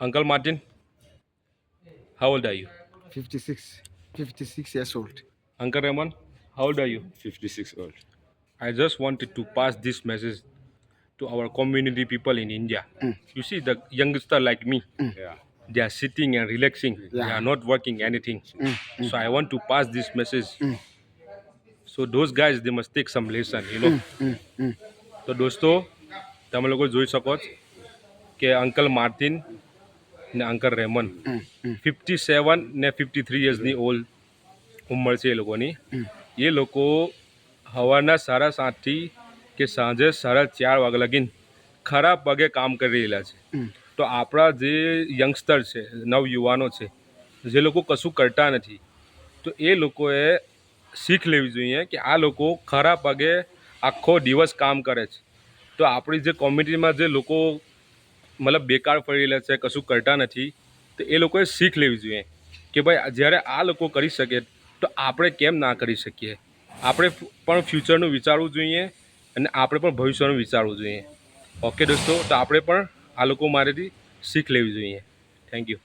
Uncle Martin, how old are you? 56, 56 years old. Uncle Raymond, how old are you? 56 old. I just wanted to pass this message to our community people in India. You see, the youngster like me, Yeah. they are sitting and relaxing. They Yeah. are not working anything. So I want to pass this message. So those guys, they must take some lesson, you know. તો દોસ્તો તમે લોકો જોઈ શકો છો કે uncle Martin ને અંકર Ramon. Fifty seven ને ફિફ્ટી થ્રી યર્સની ઓલ્ડ ઉંમર છે એ લોકોની. એ લોકો સવારના સાડા સાતથી કે સાંજે સાડા ચાર વાગે લગીન ખરા પગે કામ કરી રહેલા છે. તો આપણા જે યંગસ્ટર છે નવયુવાનો છે જે લોકો કશું કરતા નથી તો એ લોકોએ શીખ લેવી જોઈએ કે આ લોકો ખરા પગે આખો દિવસ કામ કરે છે. તો આપણી જે કોમ્યુનિટીમાં જે લોકો મતલબ બેકાર પડેલા છે, કશું કરતા નથી, તો એ લોકોએ શીખ લેવી જોઈએ કે ભાઈ, જ્યારે આ લોકો કરી શકે તો આપણે કેમ ના કરી શકીએ? આપણે પણ ફ્યુચરનું વિચારવું જોઈએ અને આપણે પણ ભવિષ્યનું વિચારવું જોઈએ. ઓકે દોસ્તો, તો આપણે પણ આ લોકો મારેથી શીખ લેવી જોઈએ. Thank you